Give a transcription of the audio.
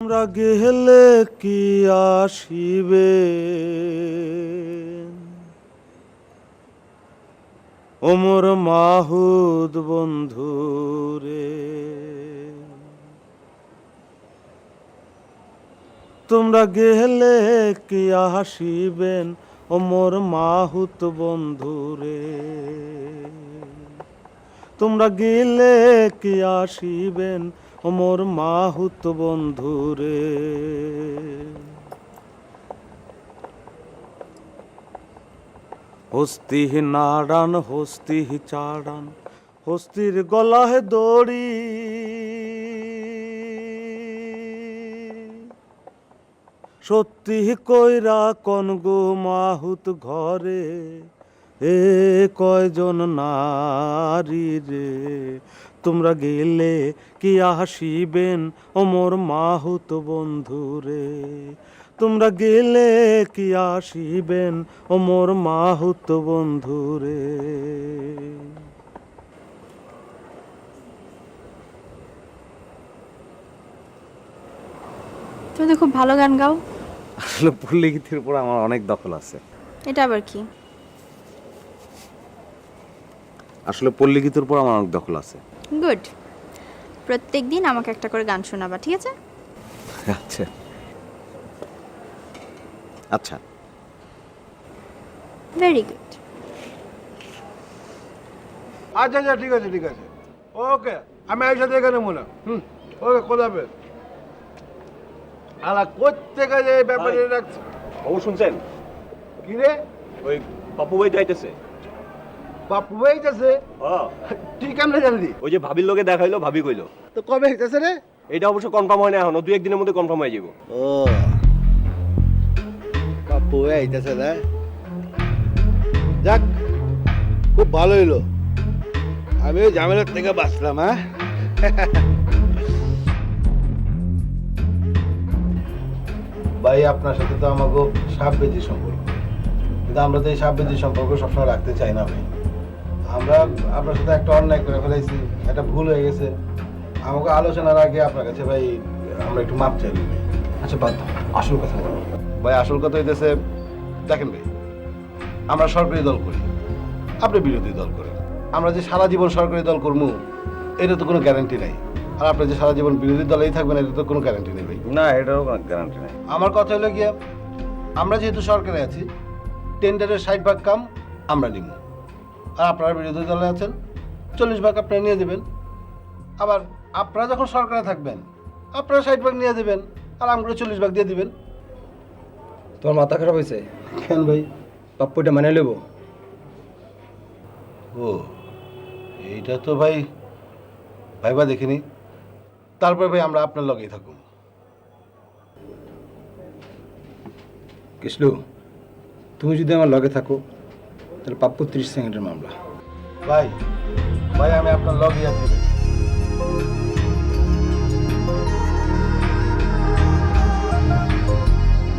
আমরা গেলে কি আসিবে? ওমর মাহুদ বন্ধু রে তোমরা গেলে কি আসিবেন? ওমর মাহুত বন্ধু রে তোমরা গেলে কি আসিবেন? ওমর মাহুত বন্ধু রে হস্তি নাড়ান হস্তি চাড়ান, হস্তির গলায় দড়ি। সত্যি কইরা কন গো মাহুত ঘরে এ কয়জন নারী রে? তোমরা গেলে কি আসিবেন ওমর মাহুত বন্ধু রে? তোমরা গেলে কি আসিবেন ওমর মাহুত বন্ধু রে? তুমি তো খুব ভালো গান গাও। আসলে পল্লী গীতির উপর আমার অনেক দখল আছে। এটা আবার কি? আসলে পল্লী গীতির উপর আমার অনেক দখল আছে। গুড। প্রত্যেক দিন আমাকে একটা করে গান শোনাবা ঠিক আছে? আচ্ছা। আচ্ছা। ভেরি গুড আচ্ছা আচ্ছা ঠিক আছে ঠিক আছে। ওকে আমি একসাথে এখানে মনে হুম ওকে কোথাবে আলা কোথেকে যে এই ব্যাপারে রাখছে? বাবু শুনছেন? কি রে? ওই পাপু ভাই যাইতেছে। বাপু হইতেছে। তুই কেমনে জানলি? ওই যে ভাবির লোকে দেখাইলো ভাবি কইলো। তো কবে হইতেছে রে? এটা অবশ্য কনফার্ম হয় না এখনও দুই একদিনের মধ্যে কনফার্ম হয়ে যাব ও। বাপু হইতেছে না? যাক খুব ভালো হইল। আমি ওই ঝামেলার থেকে বাঁচলাম হ্যাঁ? ভাই আপনার সাথে তো আমাকে সাপ বেজি সম্পর্ক। কিন্তু আমরা তো এই সাপ বেজি সম্পর্ক সবসময় রাখতে চাই না ভাই। আমরা আপনার সাথে একটা অন্যায় করে ফেলেছি একটা ভুল হয়ে গেছে। আমাকে আলোচনার আগে আপনার কাছে ভাই আমরা একটু মাপ চাই। আচ্ছা বাদ আসল কথা বলো। ভাই আসল কথা হইতেছে দেখেন ভাই আমরা সরকারি দল করি আপনি বিরোধী দল করেন। আমরা যে সারা জীবন সরকারি দল করব এটা তো কোনো গ্যারান্টি নাই। আর আপনি যে সারা জীবন বিরোধী দলেই থাকবেন এটা তো কোনো গ্যারান্টি নেই ভাই। না এটারও কোনো গ্যারান্টি নেই। আমার কথা হলো গিয়া আমরা যেহেতু সরকারে আছি টেন্ডারের ষাট ভাগ কাম আমরা নিব আর আপনারা বিরোধী দলে আছেন চল্লিশ ভাগ আপনারা নিয়ে দেবেন আবার আপনারা যখন সরকারে থাকবেন আপনারা ষাট ভাগ নিয়ে দেবেন আর আমরা চল্লিশ ভাগ দিয়ে দিবেন। তোমার মাথা খারাপ হয়েছে? কেন ভাই? পাপ্পুটা মানে নেব। ও এইটা তো ভাই ভাইবা দেখিনি। তারপরে ভাই আমরা আপনার লগেই থাকুন কৃষ্ণ তুমি যদি আমার লগে থাকো তাহলে পাপ্পু ত্রিশ সেকেন্ডের মামলা ভাই ভাই আমি আপনার লগে আছি।